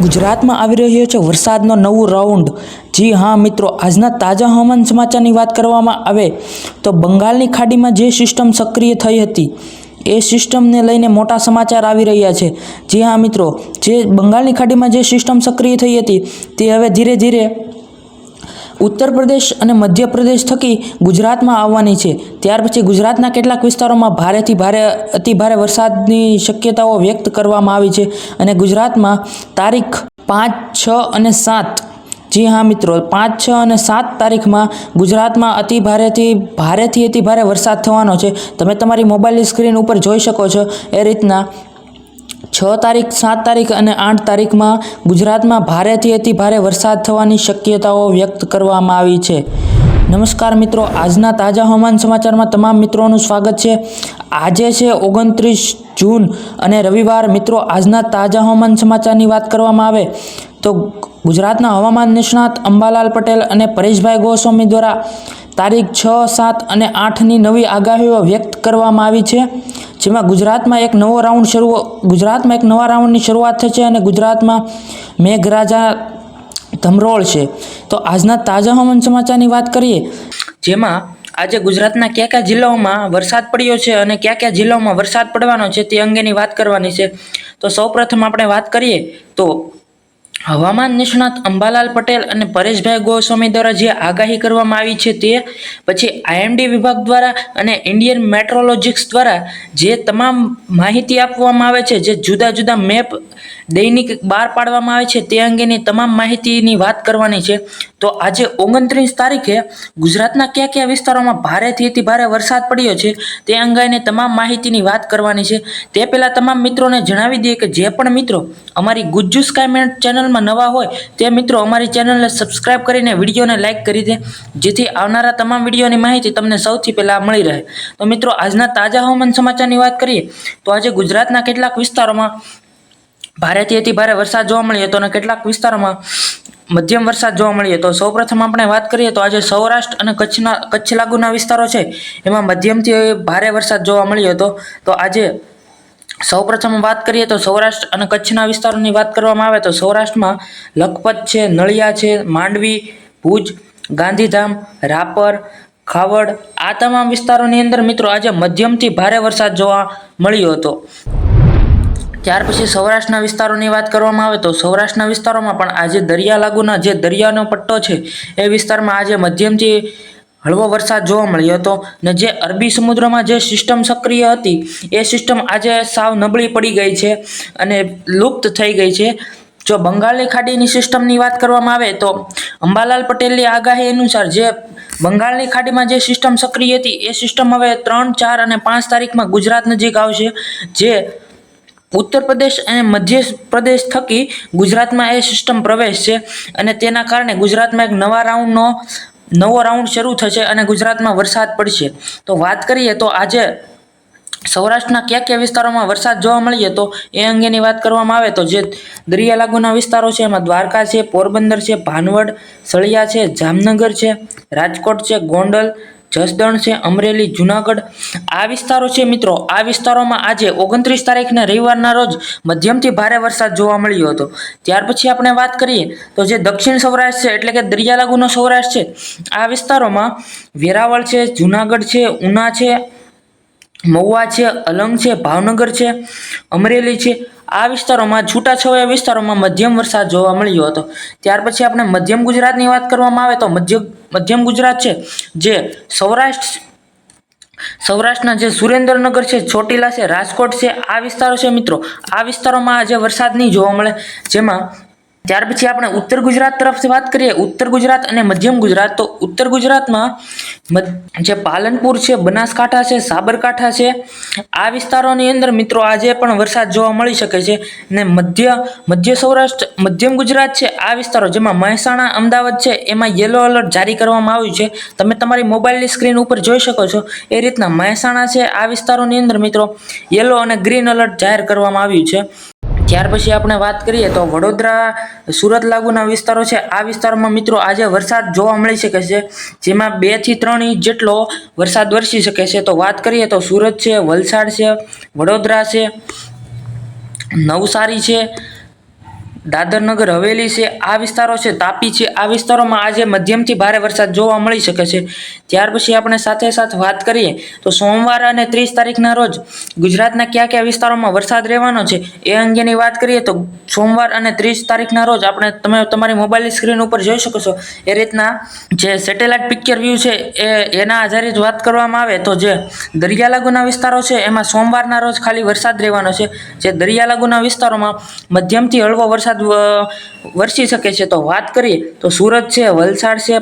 ગુજરાતમાં આવી રહ્યો છે વરસાદનો નવો રાઉન્ડ જી હા મિત્રો, આજના તાજા હવામાન સમાચારની વાત કરવામાં આવે તો બંગાળની ખાડીમાં જે સિસ્ટમ સક્રિય થઈ હતી, એ સિસ્ટમને લઈને મોટા સમાચાર આવી રહ્યા છે. જી હા મિત્રો, જે બંગાળની ખાડીમાં જે સિસ્ટમ સક્રિય થઈ હતી, તે હવે ધીરે ધીરે ઉત્તર પ્રદેશ અને મધ્યપ્રદેશ થકી ગુજરાતમાં આવવાની છે. ત્યાર પછી ગુજરાતના કેટલાક વિસ્તારોમાં ભારેથી ભારે, અતિ ભારે વરસાદની શક્યતાઓ વ્યક્ત કરવામાં આવી છે અને ગુજરાતમાં તારીખ પાંચ, છ અને સાત, જી હા મિત્રો, પાંચ, છ અને સાત તારીખમાં ગુજરાતમાં અતિ ભારેથી ભારેથી અતિ ભારે વરસાદ થવાનો છે. તમે તમારી મોબાઈલની સ્ક્રીન ઉપર જોઈ શકો છો. એ રીતના છ તારીખ, સાત તારીખ અને આઠ તારીખમાં ગુજરાતમાં ભારેથી અતિ ભારે વરસાદ થવાની શક્યતાઓ વ્યક્ત કરવામાં આવી છે. નમસ્કાર મિત્રો, આજના તાજા હવામાન સમાચારમાં તમામ મિત્રોનું સ્વાગત છે. આજે છે ઓગણત્રીસ જૂન અને રવિવાર. મિત્રો, આજના તાજા હવામાન સમાચારની વાત કરવામાં આવે તો ગુજરાતના હવામાન નિષ્ણાત અંબાલાલ પટેલ અને પરેશભાઈ ગોસ્વામી દ્વારા તારીખ છ, સાત અને આઠની નવી આગાહીઓ વ્યક્ત કરવામાં આવી છે. જેમાં ગુજરાતમાં એક નવો રાઉન્ડ શરૂ ગુજરાતમાં એક નવા રાઉન્ડની શરૂઆત થશે અને ગુજરાતમાં મેઘરાજા ધમરોળ છે. તો આજના તાજા હવામાન સમાચારની વાત કરીએ, જેમાં આજે ગુજરાતના કયા કયા જિલ્લાઓમાં વરસાદ પડ્યો છે અને કયા કયા જિલ્લાઓમાં વરસાદ પડવાનો છે તે અંગેની વાત કરવાની છે. તો સૌપ્રથમ આપણે વાત કરીએ તો હવામાન નિષ્ણાત અંબાલાલ પટેલ અને પરેશભાઈ ગોસ્વામી દ્વારા જે આગાહી કરવામાં આવી છે તે પછી આઈએમડી વિભાગ દ્વારા અને ઇન્ડિયન મેટ્રોલોજિક્સ દ્વારા જે તમામ માહિતી આપવામાં આવે છે, જે જુદા જુદા મેપ દૈનિક બહાર પાડવામાં આવે છે તે અંગેની તમામ માહિતીની વાત કરવાની છે. તો આજે ઓગણત્રીસ તારીખે ગુજરાતના કયા કયા વિસ્તારોમાં ભારેથી અતિ ભારે વરસાદ પડ્યો છે તે અંગેની તમામ માહિતીની વાત કરવાની છે. તે પહેલાં તમામ મિત્રોને જણાવી દઈએ કે જે પણ મિત્રો અમારી ગુજ્જુ સ્કાયમેન્ટ ચેનલમાં નવા હોય તે મિત્રો અમારી ચેનલને સબસ્ક્રાઇબ કરીને વિડીયોને લાઇક કરી દે, જેથી આવનારા તમામ વિડીયોની માહિતી તમને સૌથી પહેલાં મળી રહે. તો મિત્રો, આજના તાજા હવામાન સમાચારની વાત કરીએ, તો આજે ગુજરાતના કેટલાક વિસ્તારોમાં ભારેથી અતિ ભારે વરસાદ જોવા મળ્યો હતો અને કેટલાક વિસ્તારોમાં મધ્યમ વરસાદ જોવા મળ્યો હતો. સૌપ્રથમ આપણે વાત કરીએ તો આજે સૌરાષ્ટ્ર અને કચ્છના, કચ્છ લાગુના વિસ્તારો છે, એમાં મધ્યમથી ભારે વરસાદ જોવા મળ્યો હતો. તો આજે સૌપ્રથમ વાત કરીએ તો સૌરાષ્ટ્ર અને કચ્છના વિસ્તારોની વાત કરવામાં આવે તો સૌરાષ્ટ્રમાં લખપત છે, નળિયા છે, માંડવી, ભુજ, ગાંધીધામ, રાપર, ખાવડ આ તમામ વિસ્તારોની અંદર મિત્રો આજે મધ્યમથી ભારે વરસાદ જોવા મળ્યો હતો. ત્યાર પછી સૌરાષ્ટ્રના વિસ્તારોની વાત કરવામાં આવે તો સૌરાષ્ટ્રના વિસ્તારોમાં પણ આજે દરિયા લાગુના જે દરિયાનો પટ્ટો છે, એ વિસ્તારમાં આજે મધ્યમથી હળવો વરસાદ જોવા મળ્યો હતો ને જે અરબી સમુદ્રમાં જે સિસ્ટમ સક્રિય હતી, એ સિસ્ટમ આજે સાવ નબળી પડી ગઈ છે અને લુપ્ત થઈ ગઈ છે. જો બંગાળની ખાડીની સિસ્ટમની વાત કરવામાં આવે તો અંબાલાલ પટેલની આગાહી અનુસાર જે બંગાળની ખાડીમાં જે સિસ્ટમ સક્રિય હતી, એ સિસ્ટમ હવે ત્રણ, ચાર અને પાંચ તારીખમાં ગુજરાત નજીક આવશે, જે ઉત્તર પ્રદેશ અને મધ્ય પ્રદેશ થકી ગુજરાતમાં એ સિસ્ટમ પ્રવેશ છે અને તેના કારણે ગુજરાતમાં એક નવા રાઉન્ડનો નવો રાઉન્ડ શરૂ થશે અને ગુજરાતમાં વરસાદ પડશે. તો વાત કરીએ તો આજે સૌરાષ્ટ્રના કયા કયા વિસ્તારોમાં વરસાદ જોવા મળીએ તો એ અંગેની વાત કરવામાં આવે તો જે દરિયા લાગુના વિસ્તારો છે, એમાં દ્વારકા છે, પોરબંદર છે, ભાનવડ, સળિયા છે, જામનગર છે, રાજકોટ છે, ગોંડલ જસદણ છે, અમરેલી, જુનાગઢ. આ વિસ્તારો છે મિત્રો, આ વિસ્તારોમાં આજે ઓગણત્રીસ તારીખને રવિવારના રોજ મધ્યમથી ભારે વરસાદ જોવા મળ્યો હતો. ત્યાર પછી આપણે વાત કરીએ તો જે દક્ષિણ સૌરાષ્ટ્ર છે, એટલે કે દરિયાલાગુનો સૌરાષ્ટ્ર છે, આ વિસ્તારોમાં વેરાવળ છે, જુનાગઢ છે, ઉના છે મહુવા છે, અલંગ છે, ભાવનગર છે, અમરેલી છે. આ વિસ્તારોમાં, છૂટાછવાયા વિસ્તારોમાં મધ્યમ વરસાદ જોવા મળ્યો હતો. ત્યાર પછી આપણે મધ્યમ ગુજરાતની વાત કરવામાં આવે તો મધ્ય, મધ્યમ ગુજરાત છે, જે સૌરાષ્ટ્ર, સૌરાષ્ટ્રના જે સુરેન્દ્રનગર છે, ચોટીલા છે, રાજકોટ છે, આ વિસ્તારો છે મિત્રો. આ વિસ્તારોમાં આજે વરસાદ નહીં જોવા મળે. જેમાં ત્યાર પછી આપણે ઉત્તર ગુજરાત તરફથી વાત કરીએ. ઉત્તર ગુજરાત અને મધ્યમ ગુજરાત. તો ઉત્તર ગુજરાતમાં જે પાલનપુર છે, બનાસકાંઠા છે, સાબરકાંઠા છે, આ વિસ્તારોની અંદર મિત્રો આજે પણ વરસાદ જોવા મળી શકે છે. ને મધ્ય મધ્ય સૌરાષ્ટ્ર, મધ્યમ ગુજરાત છે, આ વિસ્તારો જેમાં મહેસાણા, અમદાવાદ છે, એમાં યલો એલર્ટ જારી કરવામાં આવ્યું છે. તમે તમારી મોબાઈલની સ્ક્રીન ઉપર જોઈ શકો છો. એ રીતના મહેસાણા છે, આ વિસ્તારોની અંદર મિત્રો યલો અને ગ્રીન એલર્ટ જાહેર કરવામાં આવ્યું છે. ત્યાર પછી આપણે વાત કરીએ તો વડોદરા, સુરત લાગુના વિસ્તારો છે. આ વિસ્તારોમાં મિત્રો આજે વરસાદ જોવા મળી શકે છે. જેમાં બેથી ત્રણ ઇંચ જેટલો વરસાદ વરસી શકે છે. તો વાત કરીએ તો સુરત છે, વલસાડ છે, વડોદરા છે, નવસારી છે દાદર નગર હવેલી છે, આ વિસ્તારો છે, તાપી છે, આ વિસ્તારોમાં આજે મધ્યમથી ભારે વરસાદ જોવા મળી શકે છે. ત્યાર પછી આપણે સાથે સાથે વાત કરીએ તો સોમવાર અને ત્રીસ તારીખના રોજ ગુજરાતના કયા કયા વિસ્તારોમાં વરસાદ રહેવાનો છે એ અંગેની વાત કરીએ તો સોમવાર અને ત્રીસ તારીખના રોજ આપણે તમે તમારી મોબાઈલની સ્ક્રીન ઉપર જોઈ શકો છો. એ રીતના જે સેટેલાઇટ પિક્ચર વ્યૂ છે એ એના આધારિત વાત કરવામાં આવે તો જે દરિયાલાગુના વિસ્તારો છે એમાં સોમવારના રોજ ખાલી વરસાદ રહેવાનો છે. જે દરિયાલાગુના વિસ્તારોમાં મધ્યમથી હળવો વરસાદ અ, વરસી શકે છે તો વાત કરીએ તો સુરત છે વલસાડ છે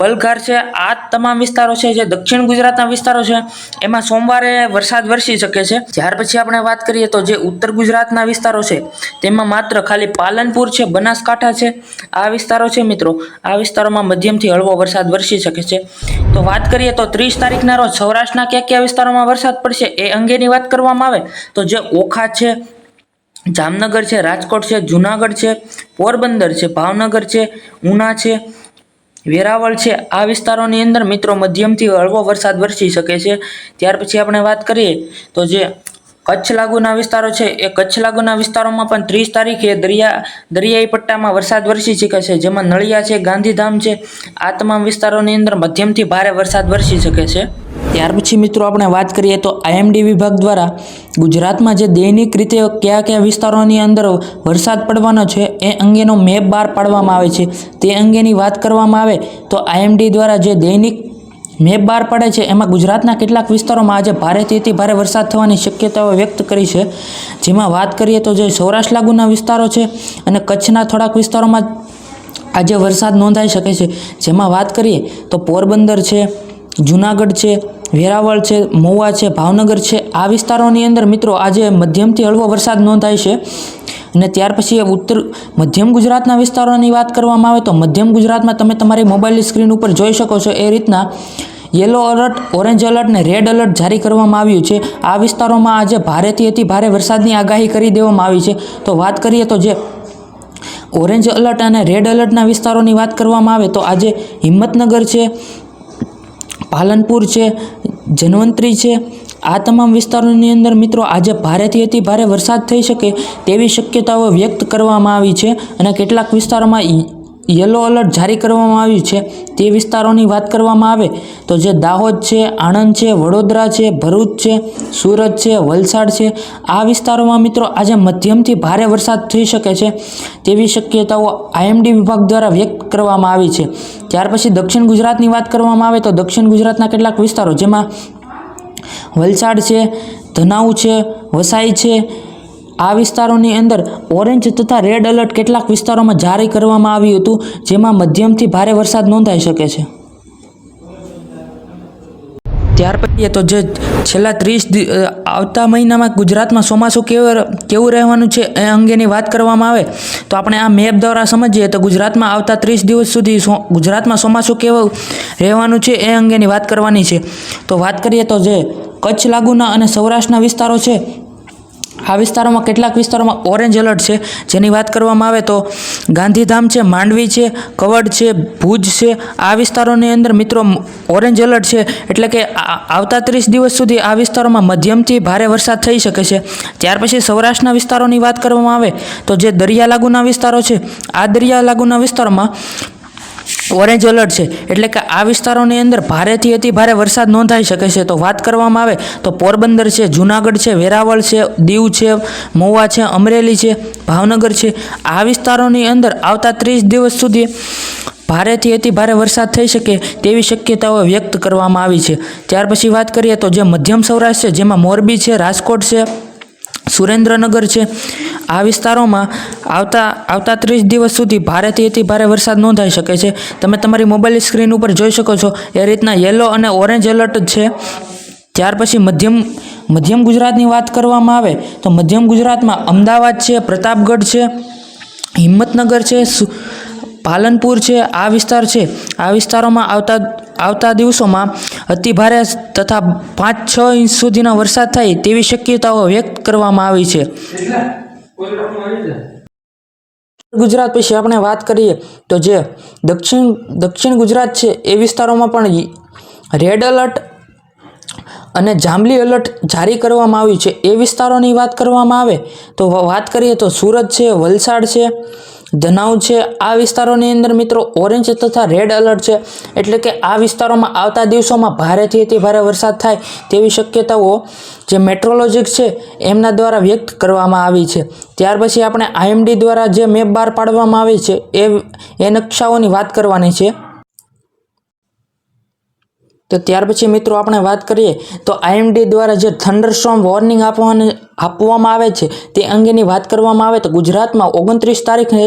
પલઘર છે આ તમામ વિસ્તારો છે જે દક્ષિણ ગુજરાતના વિસ્તારો છે એમાં સોમવારે વરસાદ વરસી શકે છે. ત્યાર પછી આપણે વાત કરીએ તો જે ઉત્તર ગુજરાતના વિસ્તારો છે તેમાં માત્ર ખાલી પાલનપુર છે બનાસકાંઠા છે આ વિસ્તારો છે મિત્રો આ વિસ્તારોમાં મધ્યમથી હળવો વરસાદ વરસી શકે છે. તો વાત કરીએ તો ત્રીસ તારીખના રોજ સૌરાષ્ટ્રના કયા કયા વિસ્તારોમાં વરસાદ પડશે એ અંગેની વાત કરવામાં આવે તો જે ઓખા છે જામનગર છે, રાજકોટ છે, જુનાગઢ છે, પોરબંદર છે, ભાવનગર છે, ઉના છે, વેરાવળ છે. આ વિસ્તારોની અંદર મિત્રો મધ્યમથી હળવો વરસાદ વરસી શકે છે. ત્યાર પછી આપણે વાત કરીએ તો જે કચ્છ લાગુના વિસ્તારો છે, એ કચ્છ લાગુના વિસ્તારોમાં પણ ત્રીસ તારીખે દરિયા, દરિયાઈ પટ્ટામાં વરસાદ વરસી શકે છે. જેમાં નળિયા છે, ગાંધીધામ છે. આ તમામ વિસ્તારોની અંદર મધ્યમથી ભારે વરસાદ વરસી શકે છે. ત્યાર પછી મિત્રો આપણે વાત કરીએ તો આઈએમડી વિભાગ દ્વારા ગુજરાતમાં જે દૈનિક રીતે કયા કયા વિસ્તારોની અંદર વરસાદ પડવાનો છે એ અંગેનો મેપ બહાર પાડવામાં આવે છે તે અંગેની વાત કરવામાં આવે તો આઈએમડી દ્વારા જે દૈનિક મેપ બહાર પાડે છે એમાં ગુજરાતના કેટલાક વિસ્તારોમાં આજે ભારેથી અતિ ભારે વરસાદ થવાની શક્યતાઓ વ્યક્ત કરી છે. જેમાં વાત કરીએ તો જે સૌરાષ્ટ્ર લાગુના વિસ્તારો છે અને કચ્છના થોડાક વિસ્તારોમાં આજે વરસાદ નોંધાઈ શકે છે. જેમાં વાત કરીએ તો પોરબંદર છે જુનાગઢ છે, વેરાવળ છે, મહુવા છે, ભાવનગર છે. આ વિસ્તારોની અંદર મિત્રો આજે મધ્યમથી હળવો વરસાદ નોંધાય છે. અને ત્યાર પછી ઉત્તર, મધ્યમ ગુજરાતના વિસ્તારોની વાત કરવામાં આવે તો મધ્યમ ગુજરાતમાં તમે તમારી મોબાઈલની સ્ક્રીન ઉપર જોઈ શકો છો એ રીતના યલો એલર્ટ ઓરેન્જ એલર્ટ ને રેડ એલર્ટ જારી કરવામાં આવ્યું છે. આ વિસ્તારોમાં આજે ભારેથી અતિ ભારે વરસાદની આગાહી કરી દેવામાં આવી છે. તો વાત કરીએ તો જે ઓરેન્જ એલર્ટ અને રેડ એલર્ટના વિસ્તારોની વાત કરવામાં આવે તો આજે હિંમતનગર છે પાલનપુર છે, જનવંતરી છે. આ તમામ વિસ્તારોની અંદર મિત્રો આજે ભારેથી અતિ ભારે વરસાદ થઈ શકે તેવી શક્યતાઓ વ્યક્ત કરવામાં આવી છે અને કેટલાક વિસ્તારોમાં યલો અલર્ટ જારી કરવામાં આવ્યું છે. તે વિસ્તારોની વાત કરવામાં આવે તો જે દાહોદ છે, આણંદ છે, વડોદરા છે, ભરૂચ છે, સુરત છે, વલસાડ છે, આ વિસ્તારોમાં મિત્રો આજે મધ્યમથી ભારે વરસાદ થઈ શકે છે. તેવી શક્યતાઓ આઈએમડી વિભાગ દ્વારા વ્યક્ત કરવામાં આવી છે. ત્યાર પછી દક્ષિણ ગુજરાતની વાત કરવામાં આવે તો દક્ષિણ ગુજરાતના કેટલાક વિસ્તારો જેમાં વલસાડ છે ધનાઉ છે, વસાઈ છે આ વિસ્તારોની અંદર ઓરેન્જ તથા રેડ એલર્ટ કેટલાક વિસ્તારોમાં જારી કરવામાં આવ્યું હતું, જેમાં મધ્યમથી ભારે વરસાદ નોંધાઈ શકે છે. ત્યાર પછી તો જે છેલ્લા ત્રીસ આવતા મહિનામાં ગુજરાતમાં ચોમાસું કેવું કેવું રહેવાનું છે એ અંગેની વાત કરવામાં આવે, તો આપણે આ મેપ દ્વારા સમજીએ તો ગુજરાતમાં આવતા ત્રીસ દિવસ સુધી ગુજરાતમાં ચોમાસું કેવું રહેવાનું છે એ અંગેની વાત કરવાની છે. તો વાત કરીએ તો જે કચ્છ લાગુના અને સૌરાષ્ટ્રના વિસ્તારો છે આ વિસ્તારોમાં કેટલાક વિસ્તારોમાં ઓરેન્જ એલર્ટ છે. જેની વાત કરવામાં આવે તો ગાંધીધામ છે, માંડવી છે, કવડ છે, ભુજ છે. આ વિસ્તારોની અંદર મિત્રો ઓરેન્જ એલર્ટ છે એટલે કે આવતા ત્રીસ દિવસ સુધી આ વિસ્તારોમાં મધ્યમથી ભારે વરસાદ થઈ શકે છે. ત્યાર પછી સૌરાષ્ટ્રના વિસ્તારોની વાત કરવામાં આવે તો જે દરિયા લાગુના વિસ્તારો છે, આ દરિયા લાગુના વિસ્તારોમાં ઓરેન્જ એલર્ટ છે. એટલે કે આ વિસ્તારોની અંદર ભારેથી અતિ ભારે વરસાદ નોંધાઈ શકે છે. તો વાત કરવામાં આવે તો પોરબંદર છે, જુનાગઢ છે, વેરાવળ છે, દીવ છે, મહુવા છે, અમરેલી છે, ભાવનગર છે. આ વિસ્તારોની અંદર આવતા ત્રીસ દિવસ સુધી ભારેથી અતિ ભારે વરસાદ થઈ શકે તેવી શક્યતાઓ વ્યક્ત કરવામાં આવી છે. ત્યાર પછી વાત કરીએ તો જે મધ્યમ સૌરાષ્ટ્ર છે, જેમાં મોરબી છે, રાજકોટ છે સુરેન્દ્રનગર છે. આ વિસ્તારોમાં આવતા આવતા ત્રીસ દિવસ સુધી ભારેથી અતિ ભારે વરસાદ નોંધાઈ શકે છે. તમે તમારી મોબાઈલ સ્ક્રીન ઉપર જોઈ શકો છો, એ રીતના યલો અને ઓરેન્જ એલર્ટ છે. ત્યાર પછી મધ્યમ મધ્યમ ગુજરાતની વાત કરવામાં આવે, તો મધ્યમ ગુજરાતમાં અમદાવાદ છે, પ્રતાપગઢ છે, હિંમતનગર છે, સુ- પાલનપુર છે, આ વિસ્તાર છે. આ વિસ્તારોમાં આવતા આવતા દિવસોમાં અતિભારે તથા પાંચ, છ ઇંચ સુધીનો વરસાદ થાય તેવી શક્યતાઓ વ્યક્ત કરવામાં આવી છે. ગુજરાત પછી આપણે વાત કરીએ તો જે દક્ષિણ દક્ષિણ ગુજરાત છે, એ વિસ્તારોમાં પણ રેડ એલર્ટ અને જાંબલી એલર્ટ જારી કરવામાં આવ્યું છે. એ વિસ્તારોની વાત કરવામાં આવે તો વાત કરીએ તો સુરત છે, વલસાડ છે ધનાવ છે, આ વિસ્તારોની અંદર મિત્રો ઓરેન્જ તથા રેડ એલર્ટ છે. એટલે કે આ વિસ્તારોમાં આવતા દિવસોમાં ભારેથી અતિ ભારે વરસાદ થાય તેવી શક્યતાઓ જે મેટ્રોલોજીક છે, એમના દ્વારા વ્યક્ત કરવામાં આવી છે. ત્યાર પછી આપણે આઈએમડી દ્વારા જે મેપ બહાર પાડવામાં આવી છે, એ એ નકશાઓની વાત કરવાની છે. તો ત્યાર પછી મિત્રો આપણે વાત કરીએ, તો આઈએમડી દ્વારા જે થંડરસ્ટોમ વોર્નિંગ આપવાની, આપવામાં આવે છે, તે અંગેની વાત કરવામાં આવે તો ગુજરાતમાં ઓગણત્રીસ તારીખે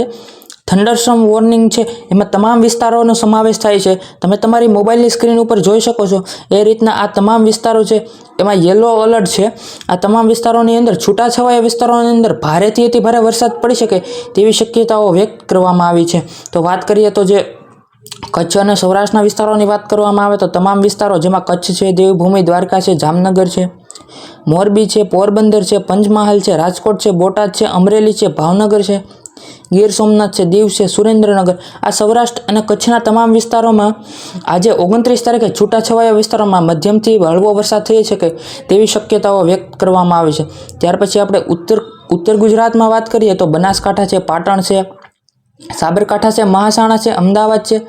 થંડરસ્ટોમ વોર્નિંગ છે. એમાં તમામ વિસ્તારોનો સમાવેશ થાય છે. તમે તમારી મોબાઈલની સ્ક્રીન ઉપર જોઈ શકો છો. એ રીતના આ તમામ વિસ્તારો છે. એમાં યલો અલર્ટ છે. આ તમામ વિસ્તારોની અંદર છૂટાછવાયા વિસ્તારોની અંદર ભારેથી અતિ ભારે વરસાદ પડી શકે તેવી શક્યતાઓ વ્યક્ત કરવામાં આવી છે. તો વાત કરીએ તો જે કચ્છ અને સૌરાષ્ટ્રના વિસ્તારોની વાત કરવામાં આવે તો તમામ વિસ્તારો જેમાં કચ્છ છે, દેવભૂમિ, દ્વારકા છે, જામનગર છે, મોરબી છે, પોરબંદર છે, પંચમહાલ છે, રાજકોટ છે, બોટાદ છે, અમરેલી છે, ભાવનગર છે, ગીર સોમનાથ છે, દીવ છે, સુરેન્દ્રનગર. આ સૌરાષ્ટ્ર અને કચ્છના તમામ વિસ્તારોમાં આજે ઓગણત્રીસ તારીખે છૂટાછવાયા વિસ્તારોમાં મધ્યમથી હળવો વરસાદ થઈ શકે તેવી શક્યતાઓ વ્યક્ત કરવામાં આવી છે. ત્યાર પછી આપણે ઉત્તર ઉત્તર ગુજરાતમાં વાત કરીએ તો બનાસકાંઠા છે, પાટણ છે સાબરકાંઠા છે, મહાસાણા છે, અમદાવાદ છે,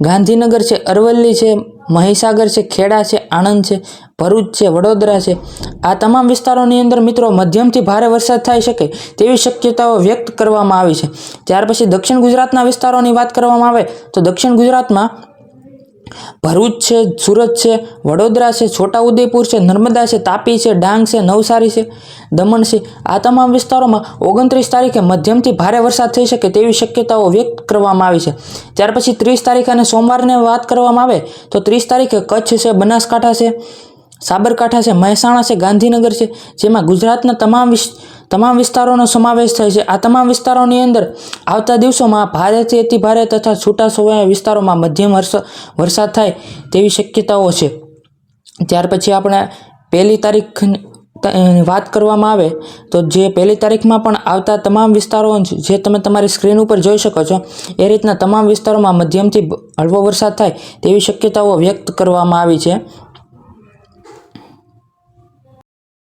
ગાંધીનગર છે, અરવલ્લી છે, મહીસાગર છે, ખેડા છે, આણંદ છે, ભરૂચ છે, વડોદરા છે. આ તમામ વિસ્તારોની અંદર મિત્રો મધ્યમથી ભારે વરસાદ થઈ શકે તેવી શક્યતાઓ વ્યક્ત કરવામાં આવી છે. ત્યાર પછી દક્ષિણ ગુજરાતના વિસ્તારોની વાત કરવામાં આવે તો દક્ષિણ ગુજરાતમાં ભરૂચ છે, સુરત છે, વડોદરા છે, છોટાઉદેપુર છે, નર્મદા છે, તાપી છે, ડાંગ છે, નવસારી છે, દમણ છે. આ તમામ વિસ્તારોમાં ઓગણત્રીસ તારીખે મધ્યમથી ભારે વરસાદ થઈ શકે તેવી શક્યતાઓ વ્યક્ત કરવામાં આવી છે. ત્યાર પછી ત્રીસ તારીખ અને સોમવારને વાત કરવામાં આવે તો ત્રીસ તારીખે કચ્છ છે, બનાસકાંઠા છે, સાબરકાંઠા છે, મહેસાણા છે, ગાંધીનગર છે, જેમાં ગુજરાતના તમામ તમામ વિસ્તારોનો સમાવેશ થાય છે. આ તમામ વિસ્તારોની અંદર આવતા દિવસોમાં ભારેથી અતિ ભારે તથા છૂટા છવાયા વિસ્તારોમાં મધ્યમ વરસ- વરસાદ થાય તેવી શક્યતાઓ છે. ત્યાર પછી આપણે પહેલી તારીખ વાત કરવામાં આવે તો જે પહેલી તારીખમાં પણ આવતા તમામ વિસ્તારો જે તમે તમારી સ્ક્રીન ઉપર જોઈ શકો છો, એ રીતના તમામ વિસ્તારોમાં મધ્યમથી હળવો વરસાદ થાય તેવી શક્યતાઓ વ્યક્ત કરવામાં આવી છે.